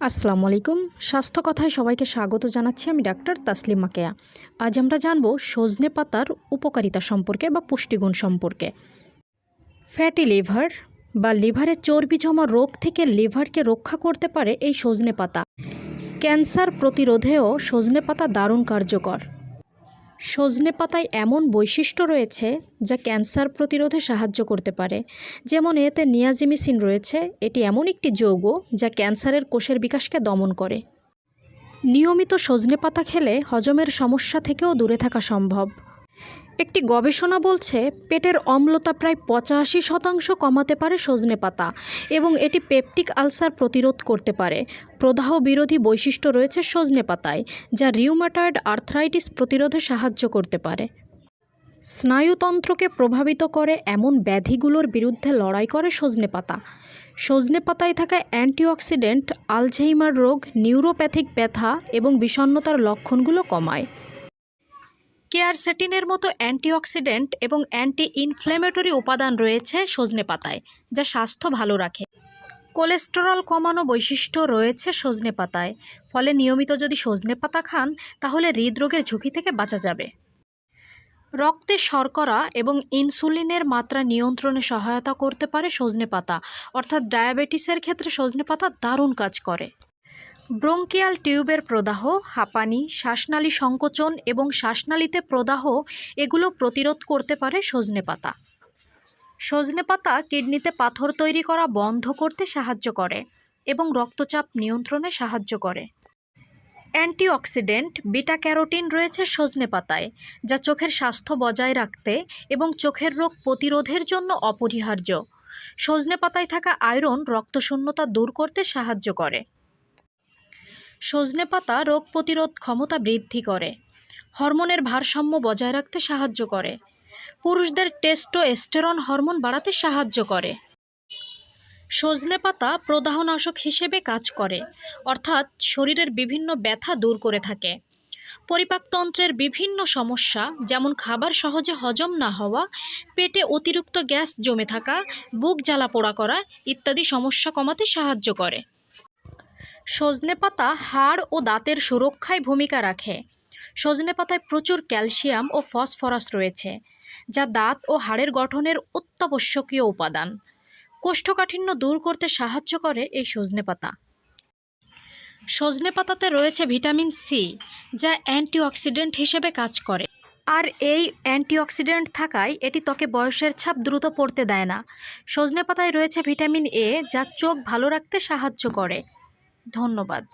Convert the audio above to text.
আসসালামু আলাইকুম। স্বাস্থ্য কথায় সবাইকে স্বাগত জানাচ্ছি আমি ডাক্তার তাসলিমা কেয়া। আজ আমরা জানব সজনে পাতার উপকারিতা সম্পর্কে বা পুষ্টিগুণ সম্পর্কে। ফ্যাটি লিভার বা লিভারের চর্বি জমা রোগ থেকে লিভারকে রক্ষা করতে পারে এই সজনে পাতা। ক্যান্সার প্রতিরোধেও সজনে পাতা দারুণ কার্যকর। সজনে পাতায় এমন বৈশিষ্ট্য রয়েছে যা ক্যান্সার প্রতিরোধে সাহায্য করতে পারে। যেমন এতে নিয়াজিমিসিন রয়েছে, এটি এমন একটি যৌগ যা ক্যান্সারের কোষের বিকাশকে দমন করে। নিয়মিত সজনে পাতা খেলে হজমের সমস্যা থেকেও দূরে থাকা সম্ভব। একটি গবেষণা বলছে, পেটের অম্লতা প্রায় পঁচাশি শতাংশ কমাতে পারে সজনে পাতা এবং এটি পেপটিক আলসার প্রতিরোধ করতে পারে। প্রদাহ বিরোধী বৈশিষ্ট্য রয়েছে সজনে পাতায়, যা রিউমাটয়েড আর্থ্রাইটিস প্রতিরোধে সাহায্য করতে পারে। স্নায়ুতন্ত্রকে প্রভাবিত করে এমন ব্যাধিগুলোর বিরুদ্ধে লড়াই করে সজনে পাতা। সজনে পাতায় থাকা অ্যান্টিঅক্সিডেন্ট, আলঝেইমার রোগ, নিউরোপ্যাথিক ব্যথা এবং বিষণ্ণতার লক্ষণগুলো কমায়। কেয়ারসেটিনের মতো অ্যান্টিঅক্সিডেন্ট এবং অ্যান্টি ইনফ্ল্যামেটরি উপাদান রয়েছে সজনে পাতায়, যা স্বাস্থ্য ভালো রাখে। কোলেস্টেরল কমানো বৈশিষ্ট্য রয়েছে সজনে পাতায়, ফলে নিয়মিত যদি সজনে পাতা খান, তাহলে হৃদরোগের ঝুঁকি থেকে বাঁচা যাবে। রক্তে শর্করা এবং ইনসুলিনের মাত্রা নিয়ন্ত্রণে সহায়তা করতে পারে সজনে পাতা, অর্থাৎ ডায়াবেটিসের ক্ষেত্রে সজনে পাতা দারুণ কাজ করে। ব্রোঙ্কিয়াল টিউবের প্রদাহ, হাঁপানি, শ্বাসনালী সংকোচন এবং শ্বাসনালীতে প্রদাহ, এগুলো প্রতিরোধ করতে পারে সজনে পাতা। সজনে পাতা কিডনিতে পাথর তৈরি করা বন্ধ করতে সাহায্য করে এবং রক্তচাপ নিয়ন্ত্রণে সাহায্য করে। অ্যান্টিঅক্সিডেন্ট বিটা ক্যারোটিন রয়েছে সজনে পাতায়, যা চোখের স্বাস্থ্য বজায় রাখতে এবং চোখের রোগ প্রতিরোধের জন্য অপরিহার্য। সজনে পাতায় থাকা আয়রন রক্তশূন্যতা দূর করতে সাহায্য করে। সজনে পাতা রোগ প্রতিরোধ ক্ষমতা বৃদ্ধি করে। হরমোনের ভারসাম্য বজায় রাখতে সাহায্য করে। পুরুষদের টেস্টোস্টেরন হরমোন বাড়াতে সাহায্য করে। সজনে পাতা প্রদাহনাশক হিসেবে কাজ করে, অর্থাৎ শরীরের বিভিন্ন ব্যথা দূর করে থাকে। পরিপাকতন্ত্রের বিভিন্ন সমস্যা, যেমন খাবার সহজে হজম না হওয়া, পেটে অতিরিক্ত গ্যাস জমে থাকা, বুক জ্বালা পোড়া করা ইত্যাদি সমস্যা কমাতে সাহায্য করে। সজনে পাতা হাড় ও দাঁতের সুরক্ষায় ভূমিকা রাখে। সজনে পাতায় প্রচুর ক্যালসিয়াম ও ফসফরাস রয়েছে, যা দাঁত ও হাড়ের গঠনের অত্যাবশ্যকীয় উপাদান। কোষ্ঠকাঠিন্য দূর করতে সাহায্য করে এই সজনে পাতা। সজনে পাতাতে রয়েছে ভিটামিন সি, যা অ্যান্টিঅক্সিডেন্ট হিসেবে কাজ করে। আর এই অ্যান্টিঅক্সিডেন্ট থাকায় এটি ত্বকে বয়সের ছাপ দ্রুত পড়তে দেয় না। সজনে পাতায় রয়েছে ভিটামিন এ, যা চোখ ভালো রাখতে সাহায্য করে। ধন্যবাদ।